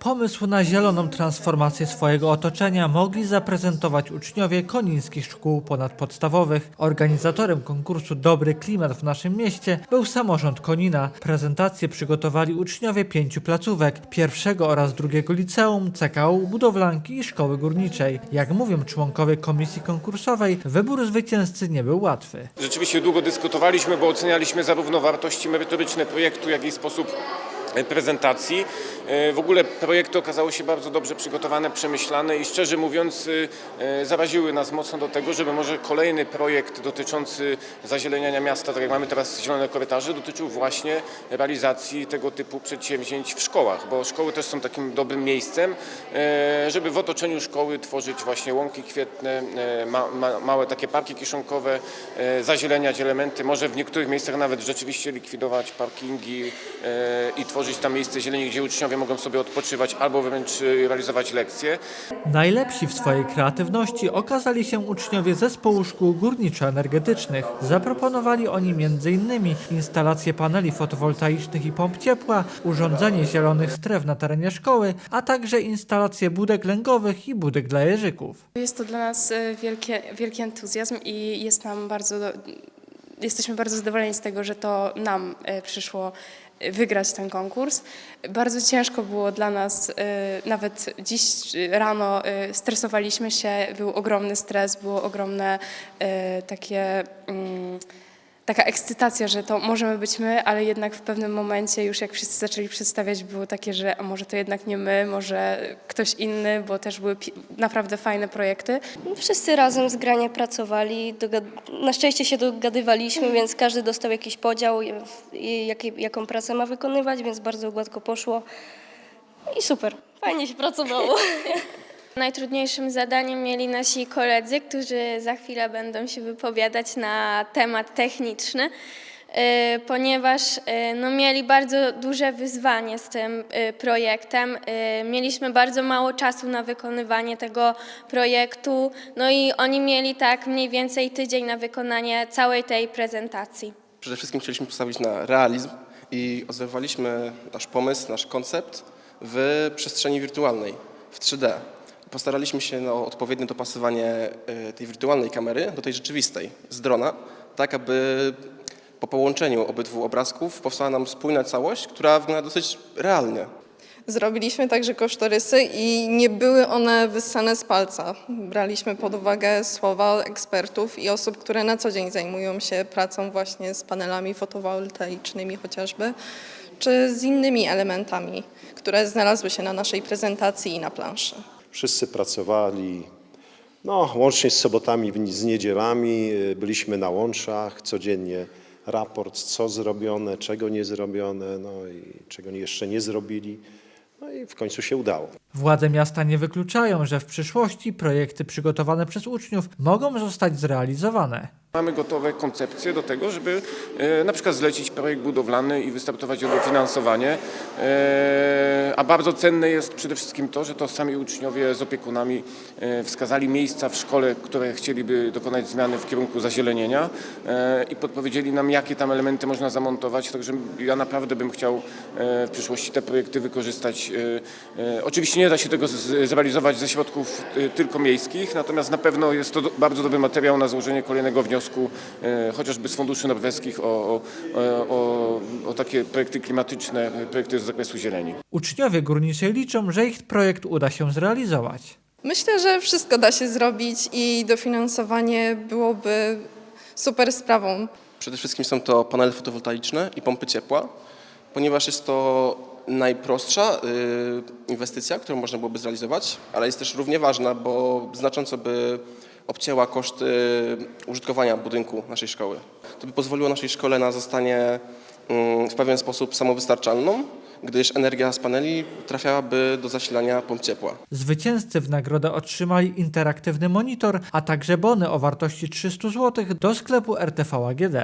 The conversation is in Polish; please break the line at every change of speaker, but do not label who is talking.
Pomysł na zieloną transformację swojego otoczenia mogli zaprezentować uczniowie konińskich szkół ponadpodstawowych. Organizatorem konkursu Dobry Klimat w naszym mieście był samorząd Konina. Prezentację przygotowali uczniowie pięciu placówek, pierwszego oraz drugiego liceum, CKU, budowlanki i szkoły górniczej. Jak mówią członkowie komisji konkursowej, wybór zwycięzcy nie był łatwy.
Rzeczywiście długo dyskutowaliśmy, bo ocenialiśmy zarówno wartości merytoryczne projektu, jak i sposób prezentacji. E, W ogóle projekty okazały się bardzo dobrze przygotowane, przemyślane i szczerze mówiąc e, e, zaraziły nas mocno do tego, żeby może kolejny projekt dotyczący zazieleniania miasta, tak jak mamy teraz zielone korytarze, dotyczył właśnie realizacji tego typu przedsięwzięć w szkołach, bo szkoły też są takim dobrym miejscem, e, żeby w otoczeniu szkoły tworzyć właśnie łąki kwietne, e, ma, ma, małe takie parki kiszonkowe, e, zazieleniać elementy, może w niektórych miejscach nawet rzeczywiście likwidować parkingi e, i tworzyć tam miejsce zieleni, gdzie uczniowie mogą sobie odpoczywać albo wręcz e, realizować lekcje.
Najlepsi w swojej kreatywności okazali się uczniowie zespołu szkół górniczo-energetycznych. Zaproponowali oni m.in. instalację paneli fotowoltaicznych i pomp ciepła, urządzenie zielonych stref na terenie szkoły, a także instalację budek lęgowych i budek dla jeżyków.
Jest to dla nas e, wielkie, wielki entuzjazm i jest nam bardzo, jesteśmy bardzo zadowoleni z tego, że to nam e, przyszło wygrać ten konkurs. Bardzo ciężko było dla nas, e, nawet dziś rano e, stresowaliśmy się, był ogromny stres, było ogromne e, takie... taka ekscytacja, że to możemy być my, ale jednak w pewnym momencie już jak wszyscy zaczęli przedstawiać, było takie, że a może to jednak nie my, może ktoś inny, bo też były naprawdę fajne projekty.
Wszyscy razem zgranie pracowali. Na szczęście się dogadywaliśmy, więc każdy dostał jakiś podział, jaką pracę ma wykonywać, więc bardzo gładko poszło. I super, fajnie się pracowało.
Najtrudniejszym zadaniem mieli nasi koledzy, którzy za chwilę będą się wypowiadać na temat techniczny, e, ponieważ e, no, mieli bardzo duże wyzwanie z tym e, projektem. Mieliśmy bardzo mało czasu na wykonywanie tego projektu, no i oni mieli tak mniej więcej tydzień na wykonanie całej tej prezentacji.
Przede wszystkim chcieliśmy postawić na realizm i odwzorowaliśmy nasz pomysł, nasz koncept w przestrzeni wirtualnej, w 3D. Postaraliśmy się o odpowiednie dopasowanie e, tej wirtualnej kamery do tej rzeczywistej z drona, tak aby po połączeniu obydwu obrazków powstała nam spójna całość, która wygląda dosyć realnie.
Zrobiliśmy także kosztorysy i nie były one wyssane z palca. Braliśmy pod uwagę słowa ekspertów i osób, które na co dzień zajmują się pracą właśnie z panelami fotowoltaicznymi chociażby, czy z innymi elementami, które znalazły się na naszej prezentacji i na planszy.
Wszyscy pracowali, no, łącznie z sobotami, z niedzielami. y, Byliśmy na łączach, codziennie raport, co zrobione, czego nie zrobione, no i czego jeszcze nie zrobili. No i w końcu się udało.
Władze miasta nie wykluczają, że w przyszłości projekty przygotowane przez uczniów mogą zostać zrealizowane.
Mamy gotowe koncepcje do tego, żeby e, na przykład zlecić projekt budowlany i wystartować o dofinansowanie. E, a bardzo cenne jest przede wszystkim to, że to sami uczniowie z opiekunami e, wskazali miejsca w szkole, które chcieliby dokonać zmiany w kierunku zazielenienia i podpowiedzieli nam, jakie tam elementy można zamontować. Także ja naprawdę bym chciał w przyszłości te projekty wykorzystać. Oczywiście nie da się tego zrealizować ze środków tylko miejskich, natomiast na pewno jest to bardzo dobry materiał na złożenie kolejnego wniosku, e, chociażby z funduszy norweskich o, o, o, o takie projekty klimatyczne, projekty z zakresu zieleni.
Uczniowie górniczej liczą, że ich projekt uda się zrealizować.
Myślę, że wszystko da się zrobić i dofinansowanie byłoby super sprawą.
Przede wszystkim są to panele fotowoltaiczne i pompy ciepła, ponieważ jest to najprostsza y, inwestycja, którą można byłoby zrealizować, ale jest też równie ważna, bo znacząco by obcięła koszty użytkowania budynku naszej szkoły. To by pozwoliło naszej szkole na zostanie mm, w pewien sposób samowystarczalną, gdyż energia z paneli trafiałaby do zasilania pomp ciepła.
Zwycięzcy w nagrodę otrzymali interaktywny monitor, a także bony o wartości 300 zł do sklepu RTV AGD.